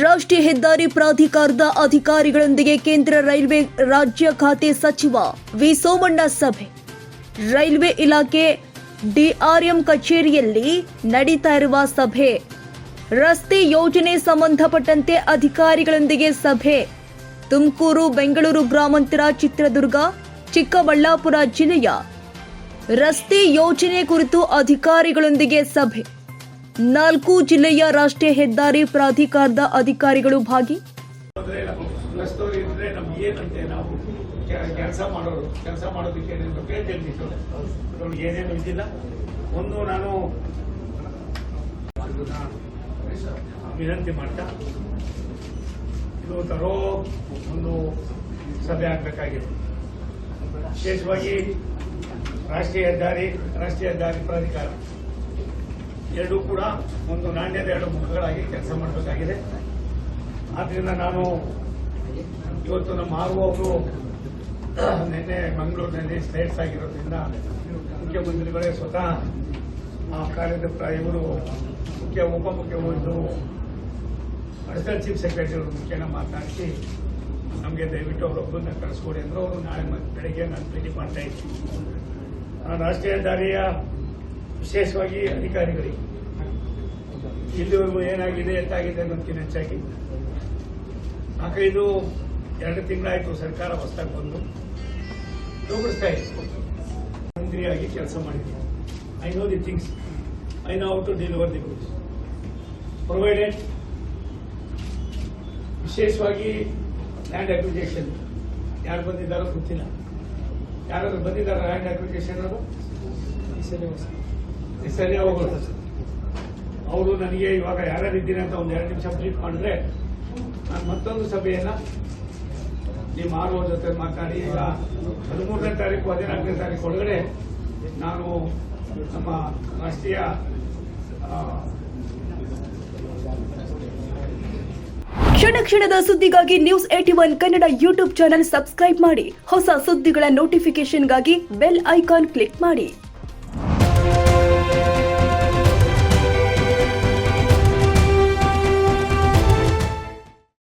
ರಾಷ್ಟ್ರೀಯ ಹೆದ್ದಾರಿ ಪ್ರಾಧಿಕಾರದ ಅಧಿಕಾರಿಗಳೊಂದಿಗೆ ಕೇಂದ್ರ ರೈಲ್ವೆ ರಾಜ್ಯ ಖಾತೆ ಸಚಿವ ವಿ ಸೋಮಣ್ಣ ಸಭೆ. ರೈಲ್ವೆ ಇಲಾಖೆ ಡಿಆರ್ಎಂ ಕಚೇರಿಯಲ್ಲಿ ನಡೀತಾ ಇರುವ ಸಭೆ. ರಸ್ತೆ ಯೋಜನೆ ಸಂಬಂಧಪಟ್ಟಂತೆ ಅಧಿಕಾರಿಗಳೊಂದಿಗೆ ಸಭೆ. ತುಮಕೂರು, ಬೆಂಗಳೂರು ಗ್ರಾಮಾಂತರ ಚಿತ್ರದುರ್ಗ, ಚಿಕ್ಕಬಳ್ಳಾಪುರ ಜಿಲ್ಲೆಯ ರಸ್ತೆ ಯೋಜನೆ ಕುರಿತು ಅಧಿಕಾರಿಗಳೊಂದಿಗೆ ಸಭೆ. ನಾಲ್ಕು ಜಿಲ್ಲೆಯ ರಾಷ್ಟ್ರೀಯ ಹೆದ್ದಾರಿ ಪ್ರಾಧಿಕಾರದ ಅಧಿಕಾರಿಗಳು ಭಾಗಿ. ಕೆಲಸ ಮಾಡೋರು, ಕೆಲಸ ಮಾಡೋದಕ್ಕೆ ಏನೇನು ಇದ್ದಿಲ್ಲ ಒಂದು ನಾನು ವಿನಂತಿ ಮಾಡ್ತಾ, ಇದು ತರೋ ಒಂದು ಸಭೆ ಆಗಬೇಕಾಗಿದೆ. ವಿಶೇಷವಾಗಿ ರಾಷ್ಟ್ರೀಯ ಹೆದ್ದಾರಿ ರಾಷ್ಟ್ರೀಯ ಹೆದ್ದಾರಿ ಪ್ರಾಧಿಕಾರ. ಎರಡೂ ಕೂಡ ಒಂದು ನಾಣ್ಯದ ಎರಡು ಮುಖಗಳಾಗಿ ಕೆಲಸ ಮಾಡಬೇಕಾಗಿದೆ. ಆದ್ರಿಂದ ನಾನು ಇವತ್ತು ನಮ್ಮ ಆರ್ ಅವರು ನಿನ್ನೆ ಮಂಗಳೂರಿನಲ್ಲಿ ಸ್ಟೇಟ್ಸ್ ಆಗಿರೋದ್ರಿಂದ ಮುಖ್ಯಮಂತ್ರಿಗಳೇ ಸ್ವತಃ ಆ ಕಾರ್ಯದ ಇವರು ಮುಖ್ಯ ಉಪಮುಖ್ಯಮಂತ್ರಿ ಅಡಿಷನಲ್ ಚೀಫ್ ಸೆಕ್ರೆಟರಿ ಅವರು ಮುಖ್ಯನ ಮಾತನಾಡಿಸಿ ನಮಗೆ ದಯವಿಟ್ಟು ಅವರೊಬ್ಬರನ್ನ ಕಳಿಸ್ಕೊಡಿ ಅಂದರು. ಅವರು ನಾಳೆ ಬೆಳಿಗ್ಗೆ ನಾನು ಭೇಟಿ ಮಾಡ್ತಾ ಇದ್ದೀನಿ. ನಾನು ರಾಷ್ಟ್ರೀಯ ಹೆದ್ದಾರಿಯ ವಿಶೇಷವಾಗಿ ಅಧಿಕಾರಿಗಳಿಗೆ ಇಲ್ಲಿವರೆಗೂ ಏನಾಗಿದೆ, ಎತ್ತಾಗಿದೆ ಅನ್ನೋದಕ್ಕಿಂತ ಹೆಚ್ಚಾಗಿ. ನಾಲ್ಕೈದು ಎರಡು ತಿಂಗಳಾಯಿತು ಸರ್ಕಾರ ಹೊಸದಾಗಿ ಬಂದು. ತೋರಿಸ್ತಾ ಇತ್ತು ಮಂತ್ರಿಯಾಗಿ ಕೆಲಸ ಮಾಡಿದ್ದೆ I know the things I know how to deliver the goods provided ವಿಶೇಷವಾಗಿ ಲ್ಯಾಂಡ್ ಅಪ್ಲಿಕೇಶನ್ ಯಾರು ಬಂದಿದ್ದಾರೋ ಗೊತ್ತಿಲ್ಲ. ಯಾರಾದರೂ ಬಂದಿದ್ದಾರೋ ಲ್ಯಾಂಡ್ ಅಕ್ವಿಜೇಷನ್ ಅವರು? ಸರಿ ಹೋಗುತ್ತೆ ಅವರು ನನಗೆ ಇವಾಗ ಯಾರ್ಯಾರು ಇದ್ದೀನಿ ಅಂತ ಒಂದು ಎರಡು ನಿಮಿಷ ಬ್ರೀಫ್ ಮಾಡಿದ್ರೆ ನಾನು ಮತ್ತೊಂದು ಸಭೆಯನ್ನ ನಿಮ್ಮ ಆರ್ ಜೊತೆ ಮಾತಾಡಿ, ಈಗ ಹದಿಮೂರನೇ ತಾರೀಕು, ಹದಿನಾಲ್ಕನೇ ತಾರೀಕು ಒಳಗಡೆ ನಾನು ನಮ್ಮ ರಾಷ್ಟ್ರೀಯ ಕ್ಷಣ ಕ್ಷಣದ ಸುದ್ದಿಗಾಗಿ news eighty one Kannada YouTube channel subscribe ಮಾಡಿ. ಹೊಸ ಸುದ್ದಿಗಳ ನೋಟಿಫಿಕೇಶನ್ಗಾಗಿ ಬೆಲ್ ಐಕಾನ್ ಕ್ಲಿಕ್ ಮಾಡಿ.